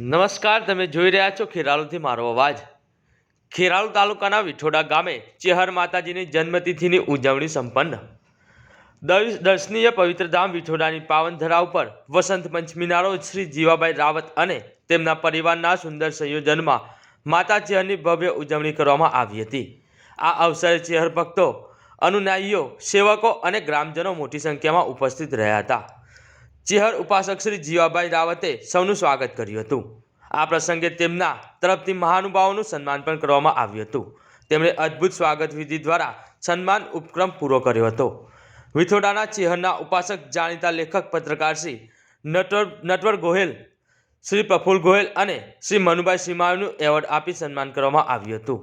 નમસ્કાર, તમે જોઈ રહ્યા છો ખેરાલુથી મારો અવાજ. ખેરાલુ તાલુકાના વિઠોડા ગામે ચેહર માતાજીની જન્મતિથિની ઉજવણી સંપન્ન. દર્શનીય પવિત્રધામ વિઠોડાની પાવન ધરા ઉપર વસંત પંચમીના રોજ શ્રી જીવાભાઈ રાવત અને તેમના પરિવારના સુંદર સંયોજનમાં માતા ચેહરની ભવ્ય ઉજવણી કરવામાં આવી હતી. આ અવસરે ચેહર ભક્તો અનુનાયીઓ સેવકો અને ગ્રામજનો મોટી સંખ્યામાં ઉપસ્થિત રહ્યા હતા. ચેહર ઉપાસક શ્રી જીવાભાઈ રાવતે સૌનું સ્વાગત કર્યું હતું. આ પ્રસંગે તેમના તરફથી મહાનુભાવોનું સન્માન પણ કરવામાં આવ્યું હતું. તેમણે અદ્ભુત સ્વાગત વિધિ દ્વારા સન્માન ઉપક્રમ પૂરો કર્યો હતો. વિથોડાના ચિહરના ઉપાસક જાણીતા લેખક પત્રકાર શ્રી નટવર નટવર ગોહેલ, શ્રી પ્રફુલ ગોહેલ અને શ્રી મનુભાઈ સીમાનું એવોર્ડ આપી સન્માન કરવામાં આવ્યું હતું.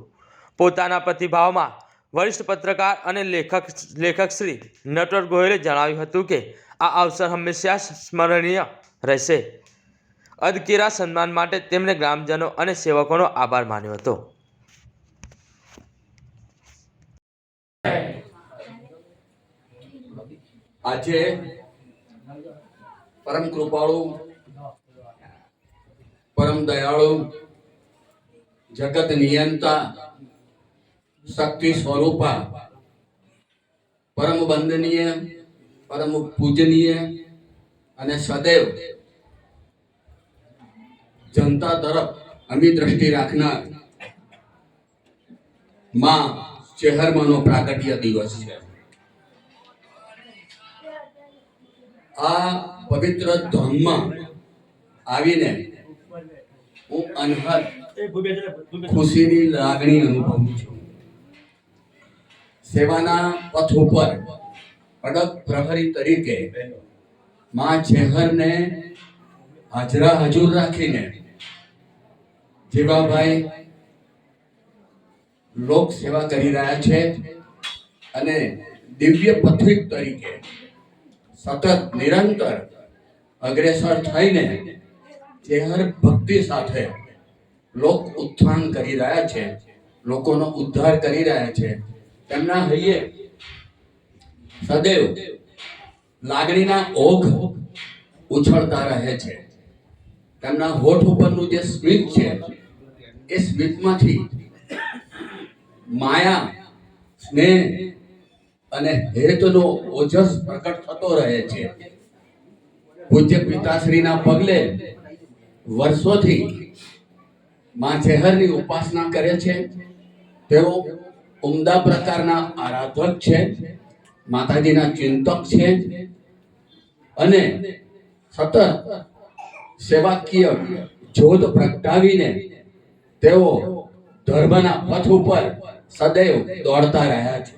પોતાના પ્રતિભાવમાં વરિષ્ઠ પત્રકાર અને લેખક લેખક શ્રી નટવર ગોહેલે જણાવ્યું હતું કે આ અવસર હંમેશા સ્મરણીય રહેશે. અદકીરા સન્માન માટે તેમણે ગ્રામજનો અને સેવકોનો આભાર માન્યો હતો. આજે પરમ કૃપાળુ, પરમ દયાળુ, જગત નિયંતા, શક્તિ સ્વરૂપા, પરમ વંદનીય પરમ પૂજનીય અને સદૈવ જનતા તરફ અમી દ્રષ્ટિ રાખનારમાં ચેહરમાંનો પ્રાગટ્ય દિવસ છે. આ પવિત્ર ધામમાં આવીને હું અનહદ ખુશીની લાગણી અનુભવું છું. સેવાના પથ ઉપર અડગ પ્રહરી તરીકે માં ચેહરને હાજરા હજુર રાખીને જીવાભાઈ લોક સેવા કરી રહ્યા છે અને દિવ્ય પથિક તરીકે સતત નિરંતર અગ્રેસર થઈને ચેહર ભક્તિ સાથે લોક ઉત્થાન કરી રહ્યા છે, લોકોનો ઉદ્ધાર કરી રહ્યા છે. તેમના હૈયે સદૈવ લાગણીના ઓઘ ઉછળતા રહે છે. તેમના હોઠ ઉપરનું જે સ્મિત છે, એ સ્મિતમાંથી માયા, સ્નેહ અને હેતનો ઓજસ પ્રકટ થતો રહે છે. પૂજ્ય પિતાશ્રીના પગલે વર્ષોથી માં ચેહરની ઉપાસના કરે છે. તેઓ ઉમદા પ્રકારના આરાધક છે. માતાજીના ચિંતક છે અને સતત સેવાકીય જોત પ્રગટાવીને તેઓ ધર્મના પથ ઉપર સદૈવ દોડતા રહ્યા છે.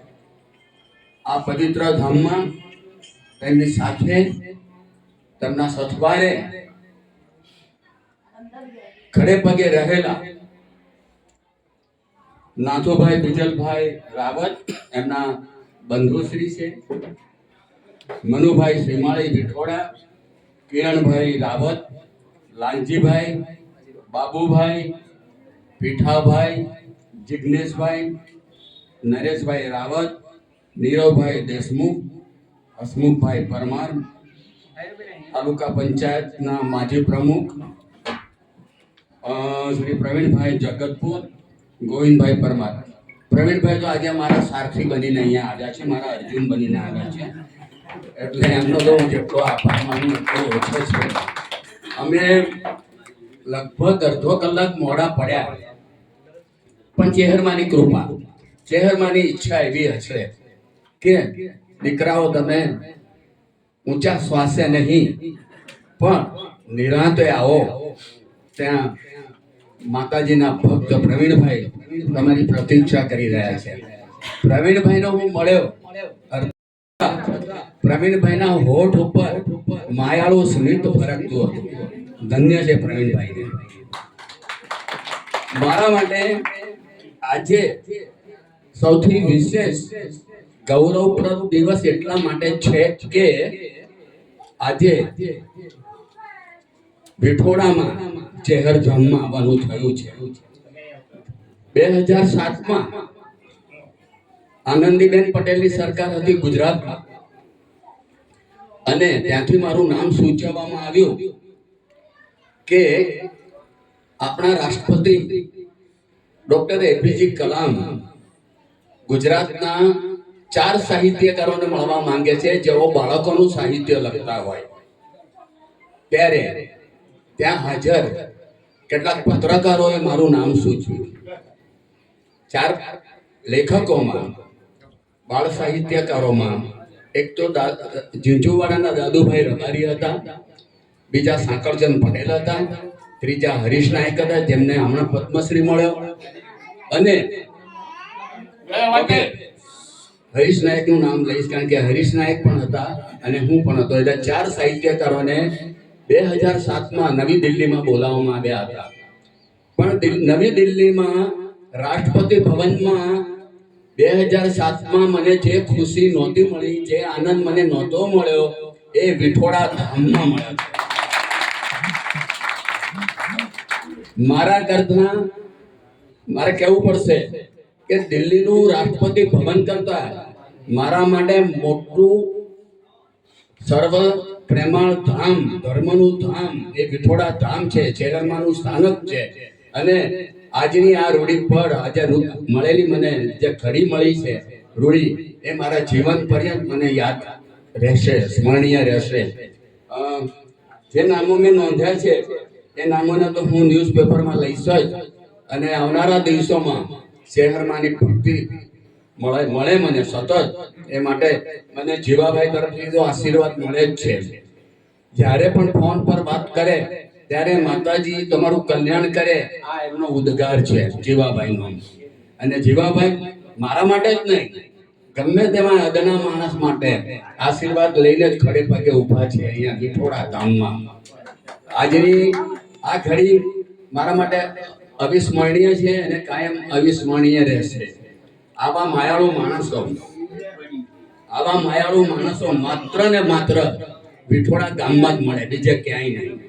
આ પવિત્ર ધામમાં તેમની સાથે તેમના સથવારે ખડે પગે રહેલા નાથુભાઈ, બિજલભાઈ રાવત, એમના બંધુશ્રી છે, મનુભાઈ શ્રીમાળી વિઠોડા, કિરણભાઈ રાવત, લાલજીભાઈ, બાબુભાઈ, પીઠાભાઈ જિજ્ઞેશભાઈ નરેશભાઈ રાવત, નીરવભાઈ દેશમુખ, હસમુખભાઈ પરમાર, તાલુકા પંચાયતના માજી પ્રમુખ શ્રી પ્રવીણભાઈ જગતપુર, ગોવિંદભાઈ પરમાર. પ્રવીણભાઈ તો આજે મારા સારથી બનીને અહીંયા આવ્યા છે, મારા અર્જુન બનીને આવ્યા છે. એટલે એમનો તો હું જેટલો આભાર માનું એટલો ઓછો છે અમે લગભગ અડધો કલાક મોડા પડ્યા. પણ ચેહરમાની કૃપા, ચેહરમાની ઈચ્છા એવી હશે કે દીકરાઓ તમે ઊંચા શ્વાસે નહીં, પણ નિરાંતે આવો. ત્યાં માતાજીના ભક્ત પ્રવીણભાઈ તમારી પ્રતીક્ષા કરી રહ્યા છે. પ્રવીણભાઈનો હું મળ્યો. પ્રવીણભાઈના હોઠ ઉપર માયાળું સ્મિત ફરકતું હતું. ધન્ય છે પ્રવીણભાઈને. મારા માટે આજે સૌથી વિશેષ ગૌરવપ્રદ દિવસ એટલા માટે છે કે આજે વિઠોડામાં ચહેર જમવા આવવાનું થયું છે. બે હજાર સાતમાં આનંદીબેન પટેલની સરકાર હતી ગુજરાતમાં અને ત્યાંથી મારું નામ સૂચવવામાં આવ્યું કે આપણા રાષ્ટ્રપતિ ડોક્ટર એપીજી કલામ ગુજરાતના ચાર સાહિત્યકારોને મળવા માંગે છે, જેઓ બાળકોનું સાહિત્ય લખતા હોય. ત્યારે ત્યાં હાજર કેટલાક પત્રકારોએ મારું નામ સૂચવ્યું. ચાર લેખકોમાં, બાળ સાહિત્યકારોમાં, એક તો ઝીંઝુવાડાના દાદુભાઈ રબારી હતા, બીજા સાંકળચંદ પટેલ હતા, ત્રીજા હરીશ નાયક હતા, જેમને હમણાં પદ્મશ્રી મળ્યો. અને હરીશ નાયકનું નામ લઈશ, કારણ કે હરીશ નાયક પણ હતા અને હું પણ હતો. એટલે ચાર સાહિત્યકારોને બે હજાર સાતમાં નવી દિલ્હીમાં બોલાવવામાં આવ્યા હતા. પણ નવી દિલ્હીમાં રાષ્ટ્રપતિ ભવનમાં બે હજાર સાતમાં મને જે ખુશી નહોતી મળી, જે આનંદ મને નહોતો મળ્યો, એ વિઠોડા ધામમાં મળ્યો મારા કરતા મારે કહેવું પડશે કે દિલ્હીનું રાષ્ટ્રપતિ ભવન કરતા મારા માટે મોટું સર્વ પ્રેમાળ ધામ, ધર્મનું ધામ, એ વિઠોડા ધામ છે ચેરમાનું સ્થાનક છે. અને આજની આ રૂઢી પર આજે મળેલી મને જે ઘડી મળી છે, રૂઢી, એ મારા જીવન પર્યંત મને યાદ રહેશે, સ્મરણીય રહેશે. જે નામો મેં નોંધ્યા છે, એ નામોને તો હું ન્યૂઝપેપરમાં લઈશ જ. અને આવનારા દિવસોમાં શહેરમાંની ભક્તિ મળે મળે મને સતત. એ માટે મને જીવાભાઈ તરફથી તો આશીર્વાદ મળે જ છે. જ્યારે પણ ફોન પર વાત કરે ત્યારે માતાજી તમારું કલ્યાણ કરે. આ એમનો ઉદ્ગાર છે જીવાભાઈનો. અને જીવાભાઈ મારા માટે જ નહીં, ગમે તેમાં અદના માણસ માટે આશીર્વાદ લઈને જ ખડે પગે ઊભા છે અહીંયા વિઠોડા ગામમાં આજની આ ઘડી મારા માટે અવિસ્મરણીય છે અને કાયમ અવિસ્મરણીય રહેશે. આવા માયાળુ માણસો, આવા માયાળુ માણસો માત્ર ને માત્ર વિઠોડા ગામમાં જ મળે, બીજે ક્યાંય નહીં.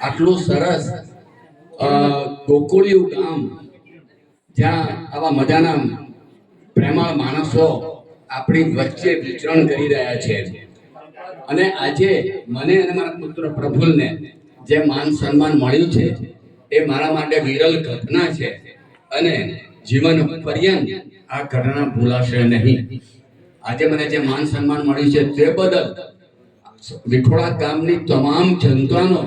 આટલું સરસ ગોકુળિયું ગામ, જ્યાં આવા મજાના પ્રેમાળ માણસો આપણી વચ્ચે વિચરણ કરી રહ્યા છે. અને આજે મને અને મારા પુત્ર પ્રફુલ્લને જે માન સન્માન મળ્યું છે, એ મારા માટે વિરલ ઘટના છે. અને જીવન પર્યંત આ ઘટના ભૂલાશે નહીં. આજે મને જે માન સન્માન મળ્યું છે, તે બદલ વિઠોળા ગામની તમામ જનતાનો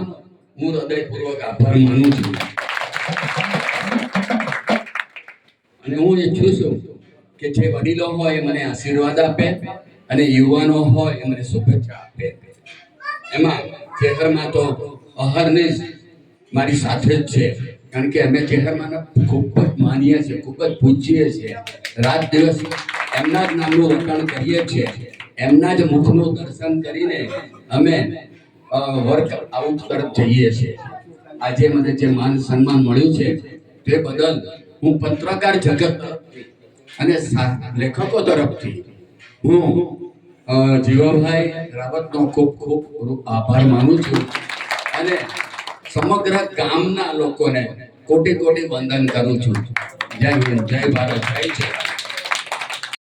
હું હૃદયપૂર્વક આભાર માનું છું. અને હું ઈચ્છું છું કે જે વડીલો હોય એ મને આશીર્વાદ આપે અને યુવાનો હોય એ મને શુભેચ્છા આપે. એમાં ચેહરમાં તો અહર્નિશ મારી સાથે જ છે. કારણ કે અમે ચેહરમાને ખૂબ જ માનીએ છીએ, ખૂબ જ પૂજીએ છીએ. રાત દિવસ એમના જ નામનું વખાણ કરીએ છીએ. એમના જ મુખનું દર્શન કરીને અમે વર્ક આઉટ તરફ જઈએ છીએ આજે મને જે માન સન્માન મળ્યું છે, તે બદલ હું પત્રકાર જગત અને લેખકો તરફથી હું જીવાભાઈ રાવતનો ખૂબ ખૂબ આભાર માનું છું. અને સમગ્ર ગામના લોકોને કોટી કોટી વંદન કરું છું. જય હિન્દ, જય ભારત, જય છે